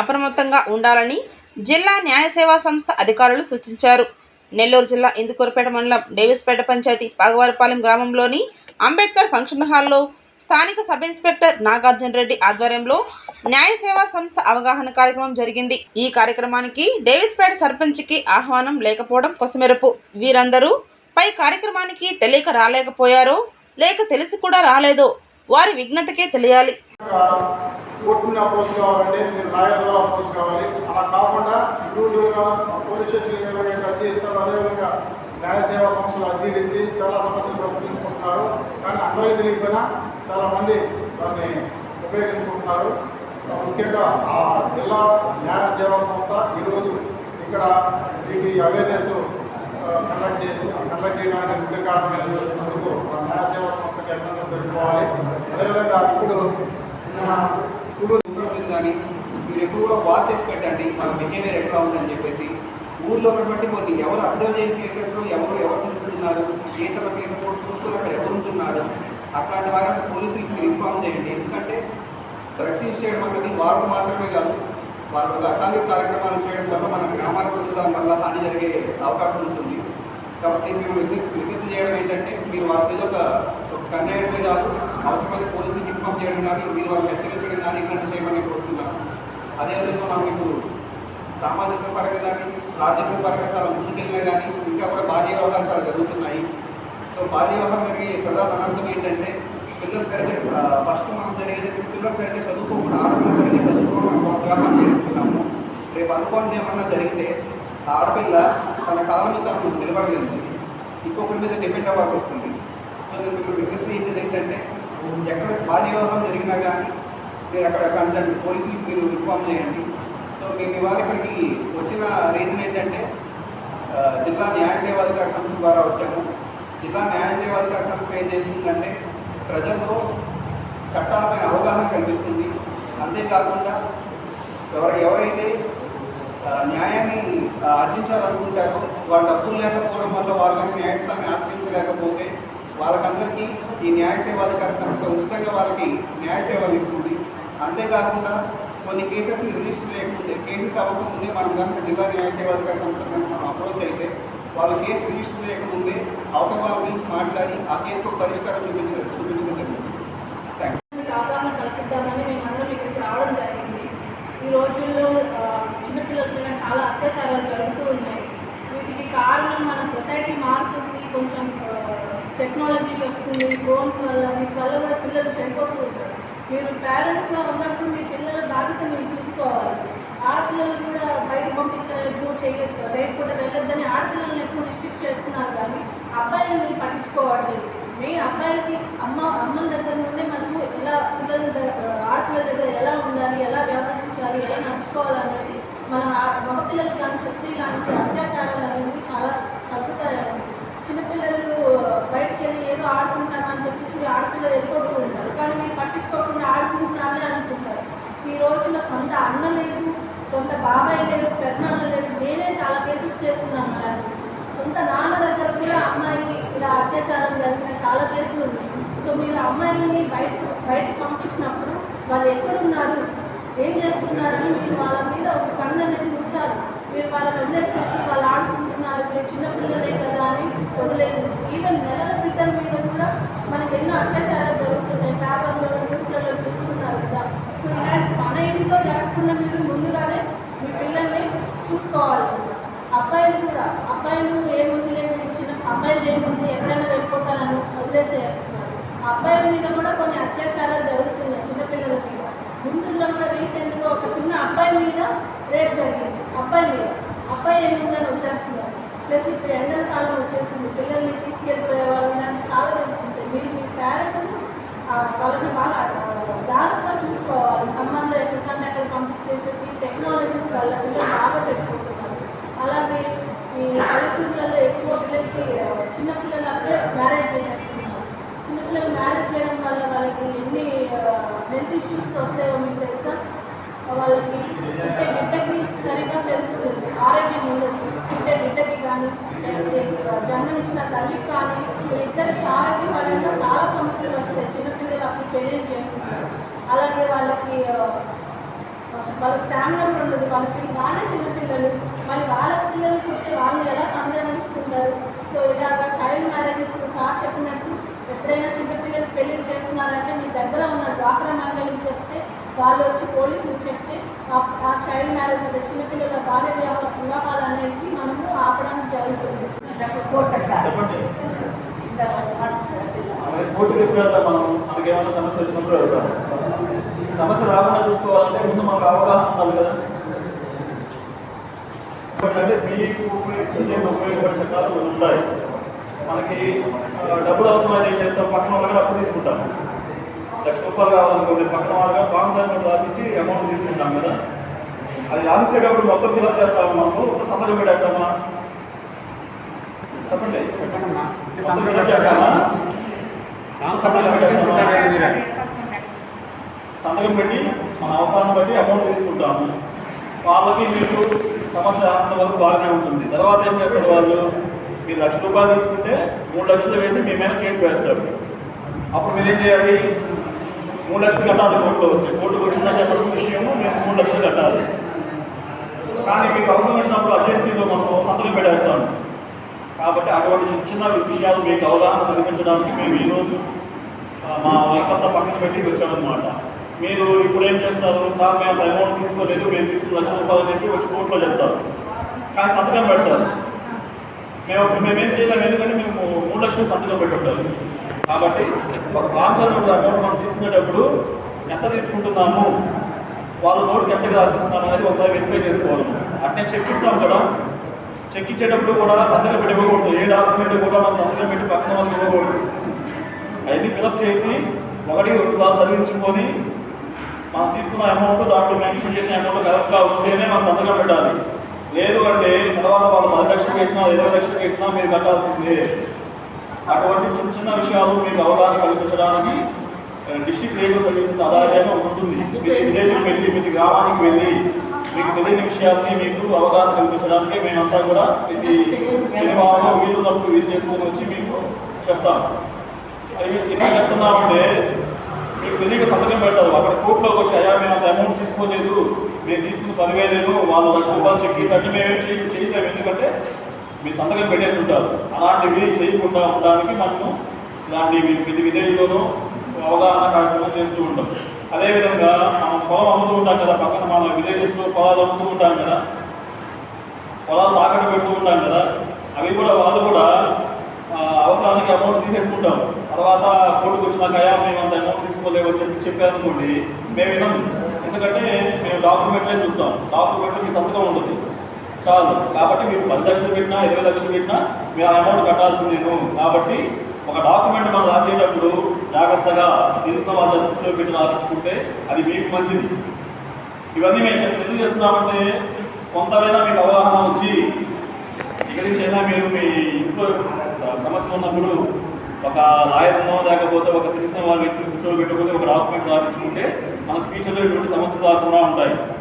అప్రమత్తంగా ఉండాలని జిల్లా న్యాయ సేవా సంస్థ అధికారులు సూచించారు. నెల్లూరు జిల్లా ఇందుకూరుపేట మండలం డేవిస్పేట పంచాయతీ పాగవారిపాలెం గ్రామంలోని అంబేద్కర్ ఫంక్షన్ హాల్లో స్థానిక సబ్ ఇన్స్పెక్టర్ నాగార్జున రెడ్డి ఆధ్వర్యంలో న్యాయ సేవా సంస్థ అవగాహన కార్యక్రమం జరిగింది. ఈ కార్యక్రమానికి డేవిస్పేట సర్పంచ్కి ఆహ్వానం లేకపోవడం కొసమెరుపు. వీరందరూ పై కార్యక్రమానికి తెలియక రాలేకపోయారో లేక తెలిసి కూడా రాలేదో వారి విఘ్నతకే తెలియాలి. కోర్టుని అప్రోచ్ కావాలంటే మీరు లాయర్ ద్వారా అప్రోచ్ కావాలి. అలా కాకుండా ఇండివిజువల్గా పోలీస్ స్టేషన్ అర్జీ ఇస్తారు అదేవిధంగా న్యాయ సేవా సంస్థలు అర్జీలు ఇచ్చి చాలా సమస్యలు పరిష్కరించుకుంటున్నారు. కానీ అందరికీ తెలియకపోయినా చాలామంది దాన్ని ఉపయోగించుకుంటున్నారు. ముఖ్యంగా ఆ జిల్లా న్యాయ సేవా సంస్థ ఈరోజు ఇక్కడ వీటి అవేర్నెస్ కండక్ట్ చేసి కండక్ట్ చేయడానికి ముఖ్య కారణం ఎందుకు ఆ న్యాయ సేవా సంస్థకి అభినందనలు తెలుపుకోవాలి. అదేవిధంగా ఇప్పుడు మన ఉంటుంది కానీ మీరు ఎప్పుడు కూడా వాచ్ చేసి పెట్టండి. మన బిహేవియర్ ఎట్లా ఉందని చెప్పేసి. ఊర్లో ఉన్నటువంటి కొన్ని ఎవరు అబ్జర్వ్ చేసిన ప్లేసెస్లో ఎవరు ఎవరు ఉంటున్నారు ఏ తర కేసెస్ కూడా చూసుకుని అక్కడ ఎవరు ఉంటున్నారు? అట్లాంటి వారికి పోలీసులు మీరు ఇన్ఫార్మ్ చేయండి. ఎందుకంటే డ్రగ్స్ యూజ్ చేయడం అన్నది వారు మాత్రమే కాదు. వారు అసాంఘిక కార్యక్రమాలు చేయడం వల్ల మన గ్రామాలకు వెళ్ళడం వల్ల హాని జరిగే అవకాశం ఉంటుంది. కాబట్టి మేము విజ్ఞప్తి చేయడం ఏంటంటే మీరు వారి మీద ఒక కన్నేయడమే కాదు అవసరమైన పోలీసులు ఇన్ఫామ్ చేయడం కానీ మీరు వాళ్ళు హెచ్చరించడం కానీ ఇట్లాంటి చేయమని కోరుతున్నాను అదేవిధంగా మనం ఇప్పుడు సామాజిక పరంగా కానీ రాజకీయ పరంగా చాలా ముందుకెళ్ళినా కానీ ఇంకా కూడా భార్య వ్యవహారాలు చాలా జరుగుతున్నాయి. సో భార్య వ్యవహారం జరిగే ప్రధాన అనర్థం ఏంటంటే పిల్లలు సరిగ్గా ఫస్ట్ మనం జరిగేది పిల్లలు సరిగ్గా చదువుకోకుండా ఆడపిల్లలు సరిగ్గా మనం చేస్తున్నాము. రేపు అనుకోండి ఏమన్నా జరిగితే ఆడపిల్ల తన కాలం మీద తను నిలబడలేదు ఇంకొకరి మీద డిపెండ్ అవ్వాల్సి వస్తుంది. నేను మీకు విజ్ఞప్తి చేసేది ఏంటంటే ఎక్కడ భార్య వివాహం జరిగినా కానీ మీరు అక్కడ కన్సల్ట్ పోలీసులకు మీరు ఇన్ఫార్మ్ చేయండి. సో మేము ఇవాళ ఇక్కడికి వచ్చిన రీజన్ ఏంటంటే జిల్లా న్యాయ సేవాధికార సంస్థ ద్వారా వచ్చాము. జిల్లా న్యాయ సేవాధికార సంస్థ ఏం చేస్తుందంటే ప్రజల్లో చట్టాలపైన అవగాహన కల్పిస్తుంది. అంతేకాకుండా ఎవరు ఎవరైతే న్యాయాన్ని ఆర్జించాలనుకుంటారో వాళ్ళ డబ్బులు లేకపోవడం వల్ల వాళ్ళకి న్యాయస్థానాన్ని ఆశ్రయించలేకపోతే వాళ్ళకందరికీ ఈ న్యాయ సేవాధికార సంస్థ ఉచితంగా వాళ్ళకి న్యాయ సేవలు ఇస్తుంది. అంతేకాకుండా కొన్ని కేసెస్ని రిజిస్టర్ చేయకముందే కేసెస్ అవ్వకముందే మనం కనుక జిల్లా న్యాయ సేవాధికార సంస్థ కనుక మనం అప్రోచ్ అయితే వాళ్ళ కేసు రిజిస్టర్ చేయకముందే అవతల వాళ్ళ గురించి మాట్లాడి ఆ కేసుకు పరిష్కారం చూపించడం చూపించడం జరుగుతుంది అవగాహన కల్పిద్దామని మేమందరం ఇక్కడికి రావడం జరిగింది. ఈ రోజుల్లో ఆ, చిన్నపిల్లల మీద చాలా అత్యాచారాలు జరుగుతూ ఉన్నాయి. వీటికి కారణం మన సొసైటీ మారుతుంది. కొంచెం టెక్నాలజీ వస్తుంది ఫోన్స్ వల్ల మీ వల్ల కూడా పిల్లలు చనిపోతూ ఉంటారు మీరు పేరెంట్స్గా ఉన్నప్పుడు మీ పిల్లల బాధ్యత మీరు చూసుకోవాలి. ఆడపిల్లలు కూడా బయట పంపించలేదు చేయొద్దు. లేకపోతే వెళ్ళొద్దని ఆడపిల్లల్ని ఎక్కువ రిస్ట్రిక్ట్ చేస్తున్నారు కానీ అబ్బాయిలను మీరు పట్టించుకోవట్లేదు. మెయిన్ అబ్బాయిలకి అమ్మ అమ్మల దగ్గర నుండి మనము ఎలా పిల్లల దగ్గర ఆడపిల్లల దగ్గర ఎలా ఉండాలి ఎలా వ్యవహరించాలి ఎలా నడుచుకోవాలనేది మన ఆ- మగపిల్లలకి కానీ శక్తి లాంటి అత్యాచారాలు అనేవి చాలా తగ్గుతాయండి చిన్నపిల్లలు బయటికి వెళ్ళి ఏదో ఆడుకుంటామని చెప్పేసి ఆడపిల్లలు వెళ్ళిపోతూ ఉంటారు కానీ మీరు పట్టించుకోకుండా ఆడుకుంటున్నారని అనుకుంటారు. ఈ రోజుల్లో సొంత అన్న లేదు సొంత బాబాయ్ లేదు పెద్దనాన్న లేదు నేనే చాలా కేసెస్ చేస్తున్నాను అలాంటి సొంత నాన్న దగ్గర కూడా అమ్మాయి ఇలా అత్యాచారం జరిగిన చాలా కేసులు ఉన్నాయి. సో మీరు అమ్మాయిని బయట బయటకు పంపించినప్పుడు వాళ్ళు ఎక్కడున్నారు ఏం చేస్తున్నారని మీరు వాళ్ళ మీద ఒక కన్ను అనేది ఉంచాలి. మీరు వాళ్ళని వదిలేసేసి వాళ్ళు ఆడుకుంటున్నారు మీరు చిన్నపిల్లలే కదా అని వదిలేదు ఈవెన్ నెలల క్రితం మీద కూడా మనకి ఎన్నో అత్యాచారాలు జరుగుతున్నాయి పేపర్లో న్యూస్లలో చూస్తున్నారు కదా. సో ఇలాంటి మన ఇంట్లో జరగకుండా మీరు ముందుగానే మీ పిల్లల్ని చూసుకోవాలి. అబ్బాయిలు కూడా అబ్బాయిలు ఏముంది లేదు చిన్న అబ్బాయిలు ఏముంది ఎక్కడైనా వెళ్ళిపోతానని వదిలేసేస్తున్నారు. అబ్బాయిల మీద కూడా కొన్ని అత్యాచారాలు జరుగుతున్నాయి చిన్నపిల్లల మీద. గుంటూరులో కూడా రీసెంట్గా ఒక చిన్న అబ్బాయి మీద రేపు జరిగింది. అబ్బాయి మీద. అబ్బాయి ఏముందని వదిలేస్తున్నారు. ప్లస్ ఇప్పుడు ఎండల కాలం వచ్చేసింది. పిల్లల్ని తీసుకెళ్ళిపోయే వాళ్ళు ఇలాంటి చాలా జరుగుతుంటాయి మీరు మీ పేరెంట్స్ వాళ్ళని బాగా ఆ, జాగ్రత్తగా చూసుకోవాలి సంబంధం ఎక్కడికన్నా అక్కడ పంపించేసేసి టెక్నాలజీస్ వల్ల పిల్లలు బాగా చెప్పుకుంటున్నారు అలాగే ఈ పల్లెటూళ్ళలో ఎక్కువ పిల్లలకి చిన్నపిల్లలు అప్పుడే మ్యారేజ్ చేసేస్తున్నారు. చిన్నపిల్లలు మ్యారేజ్ చేయడం వల్ల వాళ్ళకి ఎన్ని హెల్త్ ఇష్యూస్ వస్తాయో మీకు తెలుసా? వాళ్ళకి పుట్టే బిడ్డకి సరిగ్గా తెలుస్తుంది ఆరోగ్యం ఉండదు. పుట్టే బిడ్డకి కానీ జన్మనిచ్చిన తల్లికి కానీ వీళ్ళిద్దరికి ఆరోగ్యపరంగా చాలా సమస్యలు వస్తాయి. చిన్నపిల్లలు అప్పుడు పెళ్ళి చేస్తున్నారు. అలాగే వాళ్ళకి వాళ్ళ స్టామినా కూడా ఉండదు. వాళ్ళ పిల్ల వాళ్ళే చిన్నపిల్లలు. మరి వాళ్ళ పిల్లలు పుట్టే వాళ్ళు ఎలా సంరక్షించుకుంటారు సో ఇలాగ చైల్డ్ మ్యారేజెస్ సార్ చెప్పినట్టు ఎప్పుడైనా చిన్నపిల్లలు పెళ్ళి చేస్తున్నారంటే మీ దగ్గర ఉన్న డ్వాక్రా మహిళలకు చెప్తే వాళ్ళు వచ్చి పోలీసులకు చెప్తే ఆ- ఆ చైల్డ్ మ్యారేజ్ అంటే చిన్నపిల్లల బాల్య వివాహ వివాహాలు అనేవి మనము ఆపడానికి జరుగుతుంది. వెళ్తాం మనం? మనకి ఏమైనా సమస్య వచ్చినప్పుడు వెళ్తాం. సమస్య రాకుండా చూసుకోవాలంటే ముందు మనకు అవగాహన ఉండాలి కదా. అంటే మీకు ఉపయోగ ఉపయోగపడే చట్టాలు ఉంటాయి. మనకి డబ్బులు అవసరమైతే ఏం చేస్తాం? పక్కన వాళ్ళు కూడా అప్పు తీసుకుంటాం. లక్ష రూపాయలు కావాలనుకోండి పక్కన వాళ్ళగా బాండ్ రాసిచ్చి అమౌంట్ తీసుకుంటాం కదా. అది రాసిచ్చేటప్పుడు మొత్తం ఫిలప్ చేస్తాము మనము? ఒక సంతకం పెట్టేస్తామా? చెప్పండి. సంతకం పెట్టేస్తామా? సంతకం పెట్టి మన అవసరాన్ని బట్టి అమౌంట్ తీసుకుంటాము. వాళ్ళకి మీకు సమస్య అంతవరకు బాగానే ఉంటుంది. తర్వాత ఏం చేస్తారు వాళ్ళు? మీరు లక్ష రూపాయలు తీసుకుంటే మూడు లక్షలు వేసి మీ మీద కేసు వేస్తారు. అప్పుడు మీరు ఏం చేయాలి? మూడు లక్షలు కట్టాలి కోర్టులో వచ్చి. కోర్టుకు వచ్చిందని చెప్పడం విషయము మేము మూడు లక్షలు కట్టాలి. కానీ మీకు అవసరం వచ్చినప్పుడు అర్జెన్సీలో మనం సంతకం పెట్టేస్తాం కాబట్టి అటువంటి చిన్న చిన్న విషయాలు మీకు అవగాహన కల్పించడానికి మేము ఈరోజు మా మా వర్కంత పక్కన పెట్టి వచ్చామన్నమాట. మీరు ఇప్పుడు ఏం చేస్తారు? సార్ మేము అంత అమౌంట్ తీసుకోలేదు మేము తీసుకుని లక్ష రూపాయలు చెప్పి వచ్చి కోర్టులో చెప్తారు. కానీ సంతకం పెడతారు. మేము మేమేం చేయలేము ఎందుకంటే మేము మూడు లక్షలు సంతకం పెట్టుంటారు. కాబట్టి ఒక బాంకర్ అమౌంట్ మనం తీసుకునేటప్పుడు ఎంత తీసుకుంటున్నాము? వాళ్ళ నోటుకి ఎంత రాసిస్తున్నాను అనేది ఒకసారి వెరిఫై చేసుకోవాలి. అట్నే చెక్ ఇస్తాం కదా. చెక్ ఇచ్చేటప్పుడు కూడా సంతకం పెట్టి ఏ డాక్యుమెంట్ కూడా మనం సంతకం పెట్టి పక్కన వాళ్ళకి ఇవ్వకూడదు. అవన్నీ ఫిలప్ చేసి ఒకటి ఒకసారి చదివించుకొని మనం తీసుకున్న అమౌంట్ దాంట్లో మెన్షన్ చేసిన అమౌంట్ కరెక్ట్గా ఉంటేనే మనం సంతకం పెట్టాలి. లేదు అంటే తర్వాత వాళ్ళు పది లక్షలు వేసినా ఇరవై లక్షలు వేసినా మీరు కట్టాల్సిందే. అటువంటి చిన్న చిన్న విషయాలు మీకు అవగాహన కల్పించడానికి డిస్ట్రిక్ట్ లీగల్ సర్వీసెస్ ఆధారంగా ఉంటుంది. మీరు విలేజ్కి వెళ్ళి మీ గ్రామానికి వెళ్ళి మీకు తెలియని విషయాన్ని మీకు అవగాహన కల్పించడానికి మేమంతా కూడా ఇది శనివారం వీలు తప్పు వీలు చేసుకొని వచ్చి మీకు చెప్తాం. అది ఎందుకు చెప్తున్నామంటే మీకు తెలియక సంతకం పెడతారు అక్కడ కోర్టులోకి వచ్చి అయ్యా మేము అంత అమౌంట్ తీసుకోలేదు. మేము తీసుకున్న పదివేలేదు వాళ్ళు లక్ష రూపాయలు చెక్ మేము మేమేం చేయ చేయలేము ఎందుకంటే మీరు సంతకం పెట్టేసి ఉంటారు. అలాంటివి చేయకుండా ఉండడానికి మనము ఇలాంటి మీ- ప్రతి విలేజ్లోనూ అవగాహన కార్యక్రమం చేస్తూ ఉంటాం. అదేవిధంగా మనం పొలం అమ్ముతూ ఉంటాం కదా పక్కన మన విలేజెస్లో పొలాలు అమ్ముతూ ఉంటాం కదా పొలాలు తాకట్టు పెడుతూ ఉంటాం కదా అవి కూడా వాళ్ళు కూడా అవసరానికి అమౌంట్ తీసేసుకుంటాం తర్వాత కోర్టుకు వచ్చినాక మేము అంత అమౌంట్ తీసుకోలేవు అని చెప్పి చెప్పారనుకోండి మేము వినం. ఎందుకంటే మేము డాక్యుమెంట్లే చూస్తాం. డాక్యుమెంట్ మీ సంతకం ఉండదు చాలు. కాబట్టి మీరు పది లక్షలు పెట్టినా ఇరవై లక్షలు పెట్టినా మీరు ఆ అమౌంట్ కట్టాల్సిందేను కాబట్టి ఒక డాక్యుమెంట్ మనం రాసేటప్పుడు జాగ్రత్తగా తెలుసుకున్న వాళ్ళ దృష్టిలో పెట్టి రాపించుకుంటే అది మీకు మంచిది. ఇవన్నీ మేము ఎందుకు చెప్తున్నామంటే కొంతమైనా మీకు అవగాహన వచ్చి ఇక్కడి నుంచి అయినా మీరు మీ ఇంట్లో సమస్య ఉన్నప్పుడు ఒక లాయర్నో లేకపోతే ఒక తెలిసిన వాళ్ళ వ్యక్తిని కూర్చోబెట్టకపోతే ఒక డాక్యుమెంట్ రాయించుకుంటే మనకు ఫ్యూచర్లో ఇటువంటి సమస్యలు రాకుండా ఉంటాయి.